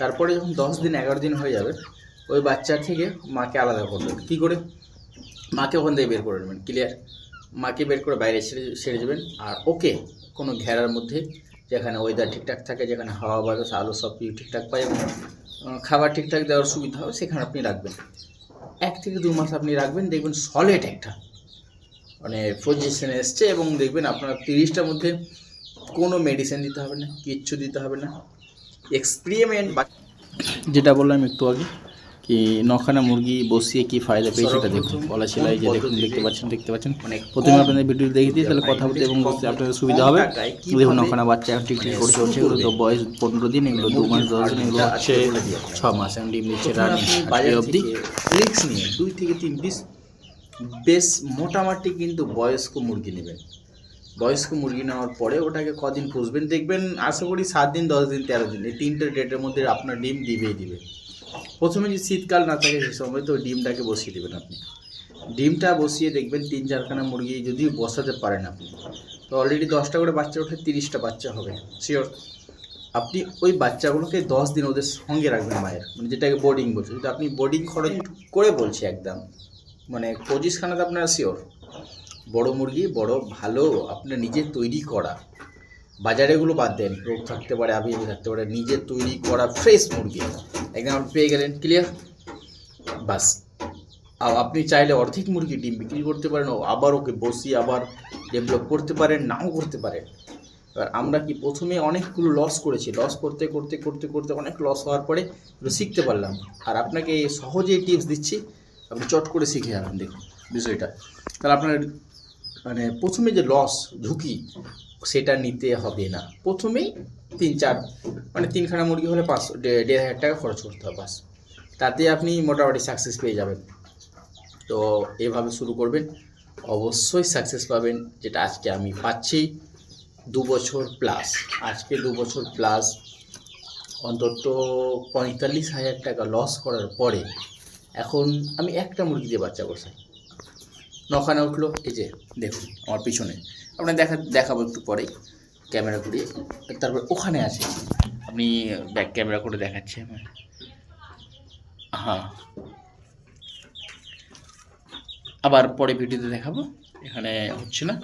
তারপরে যখন দশ দিন, এগারো দিন হয়ে যাবে, ওই বাচ্চার থেকে মাকে আলাদা করবেন কী করে? মাকে ওখান থেকে বের করে নেবেন ক্লিয়ার মাকে বের করে বাইরে ছেড়ে ছেড়ে দেবেন, আর ওকে কোনো ঘেরার মধ্যে যেখানে ওয়েদার ঠিকঠাক থাকে, যেখানে হাওয়া বাতাস, আলো সব কিছু ঠিকঠাক পায়, এবং খাবার ঠিকঠাক দেওয়ার সুবিধা হবে সেখানে আপনি রাখবেন। এক থেকে দু মাস আপনি রাখবেন, দেখবেন সলিড একটা। মানে পজিশনে এসছে, এবং দেখবেন আপনার তিরিশটার মধ্যে কোনো মেডিসিন দিতে হবে না, কিচ্ছু দিতে হবে না। এক্সপেরিমেন্ট বা যেটা বললাম একটু আগে কি নখানা মুরগি বসিয়ে কি ফায়দা পেয়েছে সেটা দেখুন। বলা সেলাই যে দেখুন দেখতে পাচ্ছেন দেখতে পাচ্ছেন। মানে প্রথমে আপনাদের ভিডিও দেখে দিই তাহলে কথা বলতে এবং বুঝতে আপনাদের সুবিধা হবে। দেখুন নখানা বাচ্চা এখন ঠিক ঠিক করে চলছে এগুলো তো বয়স পনেরো দিন এগুলো দু মাস দশ দিন এগুলো হচ্ছে ছ মাস এখন ডিম দিচ্ছে রানি অবধি। রিক্স নিয়ে দুই থেকে তিন পিস বেশ মোটামুটি কিন্তু বয়স্ক মুরগি নেবেন। বয়স্ক মুরগি নেওয়ার পরে ওটাকে কদিন পুষবেন? দেখবেন, আশা করি সাত দিন, দশ দিন, তেরো দিন, এই তিনটে ডেটের মধ্যে আপনার ডিম দিবেই দিবে। প্রথমে যদি শীতকাল না থাকে সে সময় তো ডিমটাকে বসিয়ে দেবেন আপনি। ডিমটা বসিয়ে দেখবেন, তিন চারখানা মুরগি যদি বসাতে পারেন আপনি। তো অলরেডি দশটা করে বাচ্চা ওঠে, তিরিশটা বাচ্চা হবে শিওর আপনি ওই বাচ্চাগুলোকে দশ দিন ওদের সঙ্গে রাখবেন মায়ের মানে যেটাকে বোর্ডিং বলছে। যদি আপনি বোর্ডিং খরচ করে বলছি একদম মানে পঁচিশ খানাতে আপনারা শিওর বড় মুরগি, বড়, ভালো, আপনার নিজে তৈরি করা। বাজারে এগুলো বাদ দেন, রোগ থাকতে পারে আবি থাকতে পারে, নিজে তৈরি করা ফ্রেশ মুরগি। একদম আপনি পেয়ে গেলেন ক্লিয়ার বাস। আপনি চাইলে অর্ধেক মুরগি ডিম বিক্রি করতে পারেন ও আবার ওকে বসিয়ে আবার ডেভেলপ করতে পারেন, নাও করতে পারেন। এবার আমরা কি প্রথমে অনেকগুলো লস করেছি? লস করতে করতে করতে করতে অনেক লস হওয়ার পরে শিখতে পারলাম। আর আপনাকে সহজেই টিপস দিচ্ছি, আপনি চট করে শিখে যাবেন, দেখুন বিষয়টা। তাহলে আপনার মানে প্রথমে যে লস ঝুঁকি, সেটা নিতে হবে না। প্রথমেই তিন চার মানে তিনখানা মুরগি হলে পাঁচশো দে- দেড় হাজার টাকা খরচ করতে হবে বাস। তাতে আপনি মোটামুটি সাকসেস পেয়ে যাবেন। তো এভাবে শুরু করবেন। অবশ্যই সাকসেস পাবেন, যেটা আজকে আমি পাচ্ছি দু বছর প্লাস আজকে দু বছর প্লাস অন্তত পঁয়তাল্লিশ হাজার টাকা লস করার পরে এখন আমি একটা মুরগি দিয়ে বাচ্চা বসাই। নখানা উঠল, এই যে দেখুন আমার পিছনে। আপনার দেখা দেখাবো একটু পরেই, ক্যামেরা ঘুরিয়ে। তারপর ওখানে আছে। আপনি ব্যাক ক্যামেরা করে দেখাচ্ছি আমার। হ্যাঁ। আবার পরে ভিডিওতে দেখাবো। এখানে হচ্ছে না?